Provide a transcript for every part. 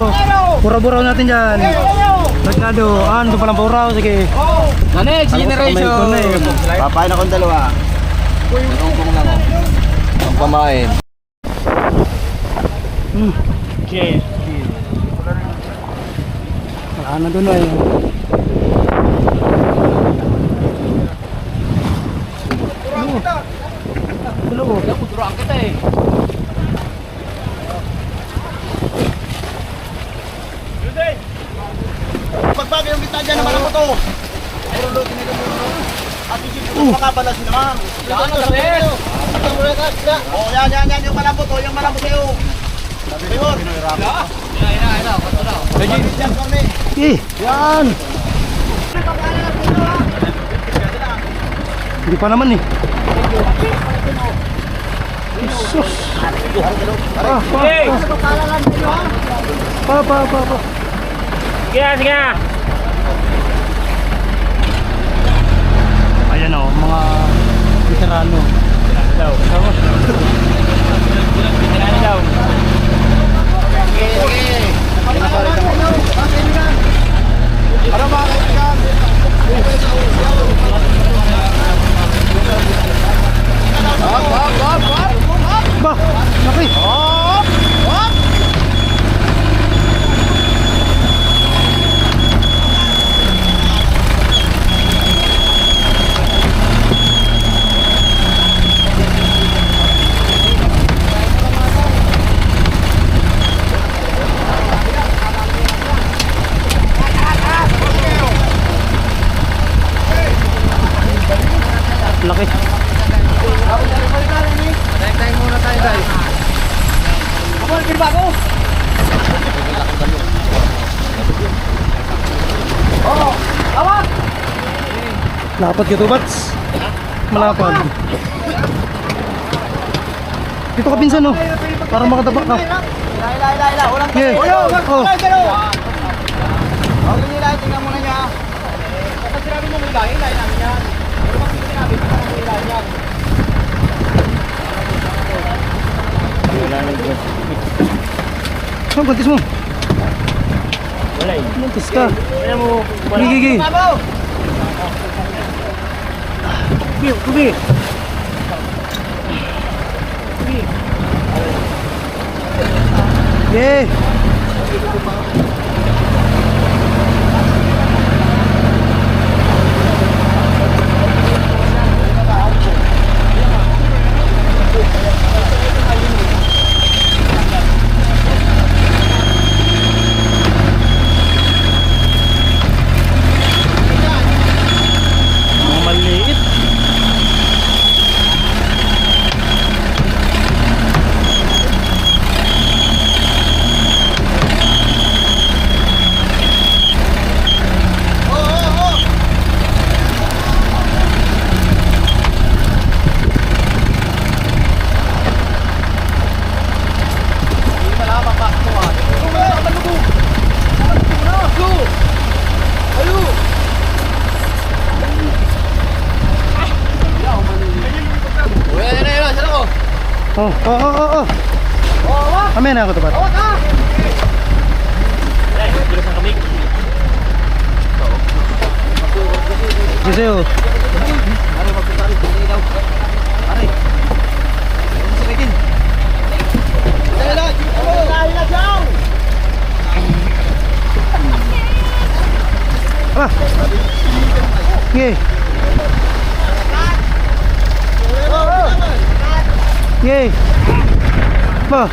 Oh, pura-buraw natin dyan. Merkado. Ah, ito palang puraw. Sige. The next generation. Papain akong dalawa. Tungkong lang oh. Ang pamain. Hmm. Cheers. Wala na doon ay. Tulo ko. Kuturuan kita eh. Yung dyan naman ako to. Ayun doon, tinigil mo. At isip ko makabalas naman. Yan na sir. Oh, yan, yan, yan, yung malambot, oh, yung malambot sa'yo. Ayun. Ina, ina, ina. Kuturuan. Yan, Corne. Eh, yan. Hindi pa naman eh. Jesus. Ah, pa, pa. Pa, pa, pa, pa. Sige, sige. Ayan o, mga veterano. Daw. Ano daw? Sige, sige. Ano mga kaibigan? Hop, hop, hop, hop. Ba, laki. Laki. Tayo muna tayo guys. Lapad ka to, Bats. Malapad. Dito ka pinsan, no? Para makataba ka. Ila, ila, ila, ila. Walang tayo. Oh. wag, wag, wag. Oh, yun nila, tingnan muna niya. Kapag sinabi mo may lahi, lahi namin yan. Pero pag hindi sinabi, hindi namin may lahi yan. Oh, gantis mo. Wala eh. Gantis ka. Alam mo, wala. Gigi, gigi. Mabaw! Gigi, gigi. Yeah. Oh, oh, oh, oh, oh. Kami na ako to, Bat. Ay, bilis ang kamik. Kasi oh. Ari, magpapari. Hindi daw. Ari. Ano sa kakin? Ila, ila, ila, ila, down! Ah. Yeah. Yeah. Ba.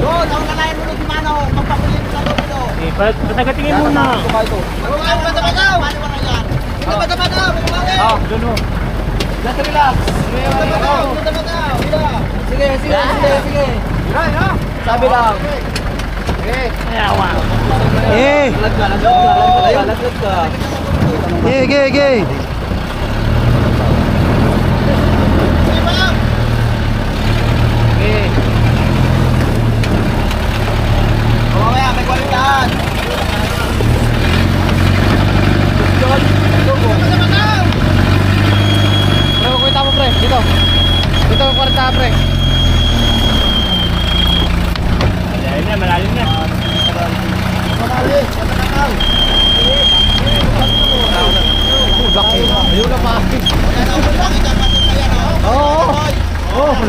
Doon, ang kalahin mo ng mano, magpapulit sa loob ito. Eh, pat- patagatingin muna. Ano ba ito? Paano ba na yan? Ano ba ito? Bakit? Ah, doon mo. Just relax. Ano ba ito? Ano ba? Bila. Sige, sige, sige, sige. Sabi lang. Okay. Ayawa. Yeah. Lag ka, lag ka, lag ka, lag ka. Yeah, yeah, yeah. Sige ba? Okay. O mamaya, may kwalitahan. John, ito po.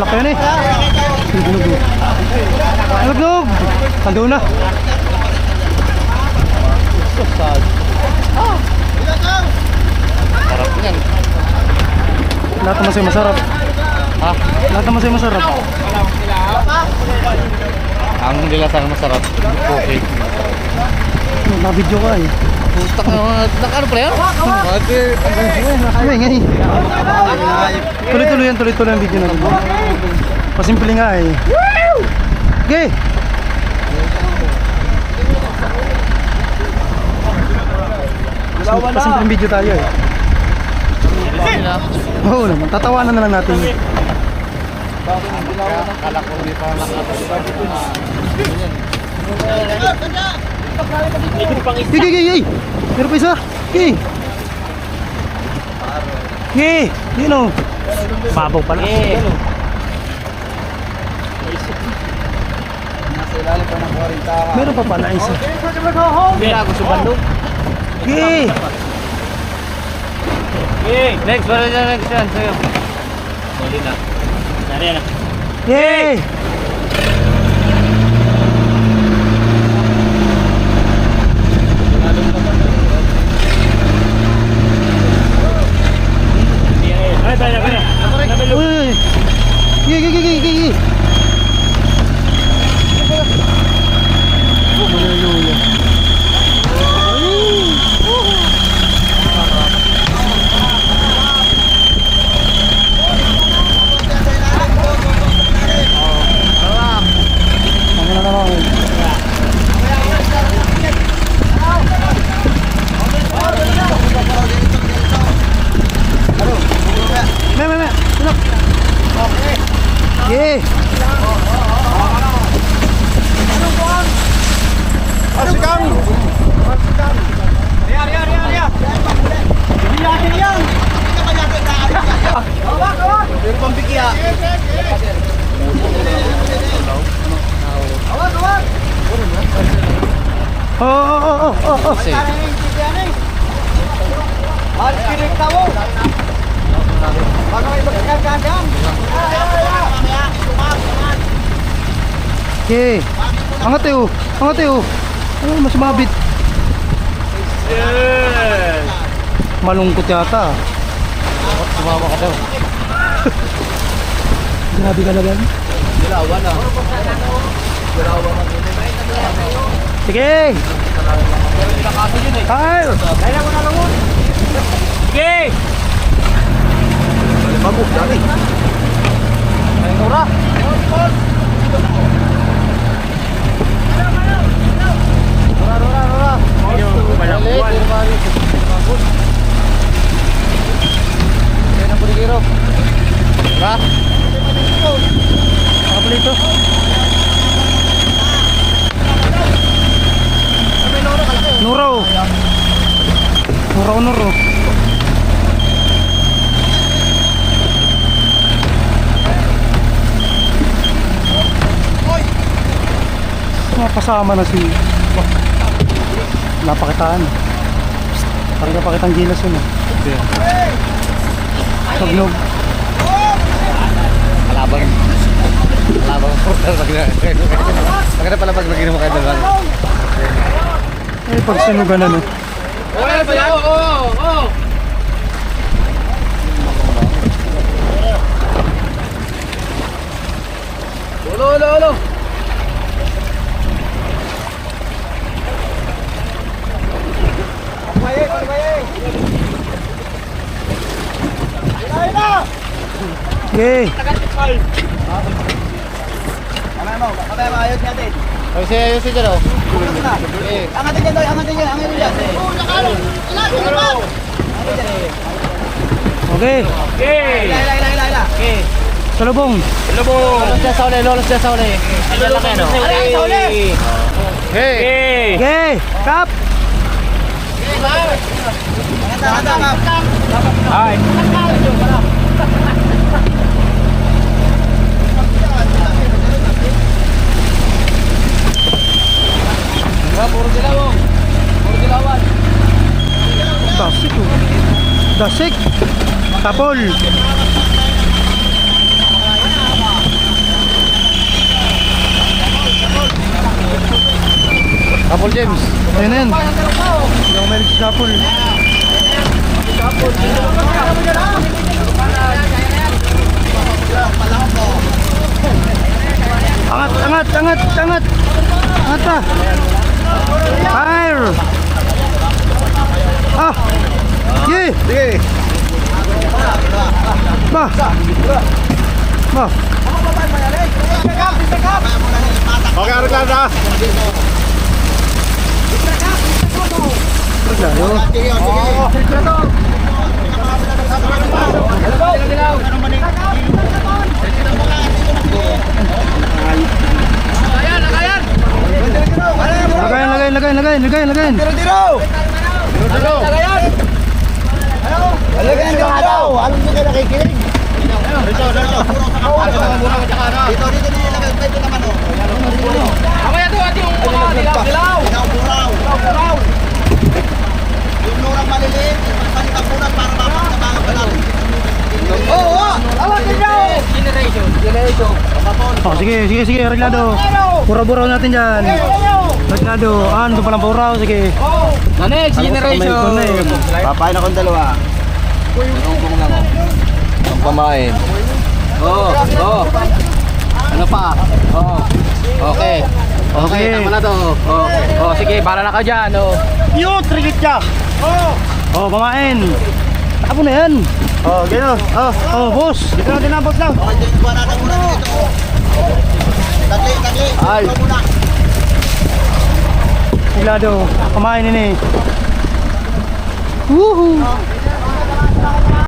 laki yan eh. Nagnog. Nagnog! Ando na. Sarap yan. Lahat naman sa'yo masarap. Ha? Lahat naman sa'yo masarap. Ang nilasang masarap. Okay. Naka-video ka eh. Putak na. Nakano pala yan? Ate. Ay, ngay. Tuloy-tuloy yan, tuloy-tuloy ang video natin. Pasimple nga eh. Okay. Pasimple video tayo eh. Oo naman, tatawanan na lang natin. Kala ko hindi pa. Gay, gay, gay, gay! Meron pa isa! Gay! Gay! Yun o! Babaw pala. Eh. 40 Meron pa pala isa. Hindi na sa bandog. Gay! Eh, Next, wala na next yan sa'yo. Huli na. Dari na. Gay! Oh, oh, oh, oh, oh, oh. Kasi. Alis kinig tao. Bago may pagkakagang. Okay. Angat oh. Angat eh, oh. Mas mabit. Yes. Malungkot yata. Sumama ka daw. Grabe ka naman. Dilawan na. Sige. Kyle. Sige. Mabuk dali. Ay, Nora. Nora, Nora, Nora. Yung malakuan. Dali, mari. Mabuk. Kaya na puligiro. Nora. Nakabalito. Nuro. Nuro, nuro. Napasama na si... Napakitaan. Parang napakitang gilas yun eh. Tugnog. Kalaban. Kalaban. Maganda pala pag nag-inom kayo dalawa. Eh, pag sunugan na no. Okay, pala. Oo, oo, oo. Ulo, ulo, Baye, baye. Ayun na. Okay. Kamay mo, kamay mo, ayos natin. Ay, si ayos si Jero. Angatin dyan, angatin dyan, angatin dyan. Oo, nakalo. Ilalim naman. Angatin dyan eh. Okay. Okay. Ila, ila, ila, ila, ila. okay. Salubong. Lubong. Lolos dyan sa uli, lolos dyan sa uli. Ano lang yan, oh? Ala, sa uli. Hey! Okay. Okay. Kap. Angata, angata. Ay. Puro dilawong. Puro dilawan. Dasik. Dasik. Tapol. Tapol James. Ayan. Hindi ako mahilig sa apple. Angat, angat, angat, angat. Angat pa. Fire. Ah. Sige. Sige. Ba. Ba. Okay, ano ka na? Lalo. Lagayin, lagayin, lagayin, lagayin, lagayin, lagayin. Tiro, tiro! Tiro, Alagyan nyo daw! Alam nyo kayo nakikinig? Dito, dito. Dito, dito nilagay. Dito naman, oh. Mamaya to at yung mga dilaw-dilaw. Ilaw, buraw. Dilaw-dilaw. Yung lurang maliliit, burat para mapagtabangan pa natin. Oo, oo! Awa, dilaw. Generation. Generation. Oh, sige, sige, sige, reglado. Pura-buraw natin dyan. Reglado. Ah, ito palang puraw, sige. The next generation. Papain akong dalawa. Nangunggong lang, oh. Ang pamain. Oo. Oo. Ano pa? Oo. Okay. Okay, Okay. tama na to. Oo. Oh, sige, para na ka dyan. Oh. Yun, trigit ka. Oh, pamain. Tapo na yan. Oh, gano'n. Oh, oh, boss. Dito na, boss lang. Okay, dito ba natin muna dito, oh. Tagli, tagli. Ay. Ikaw muna. Reglado. Pamain ini. Woohoo.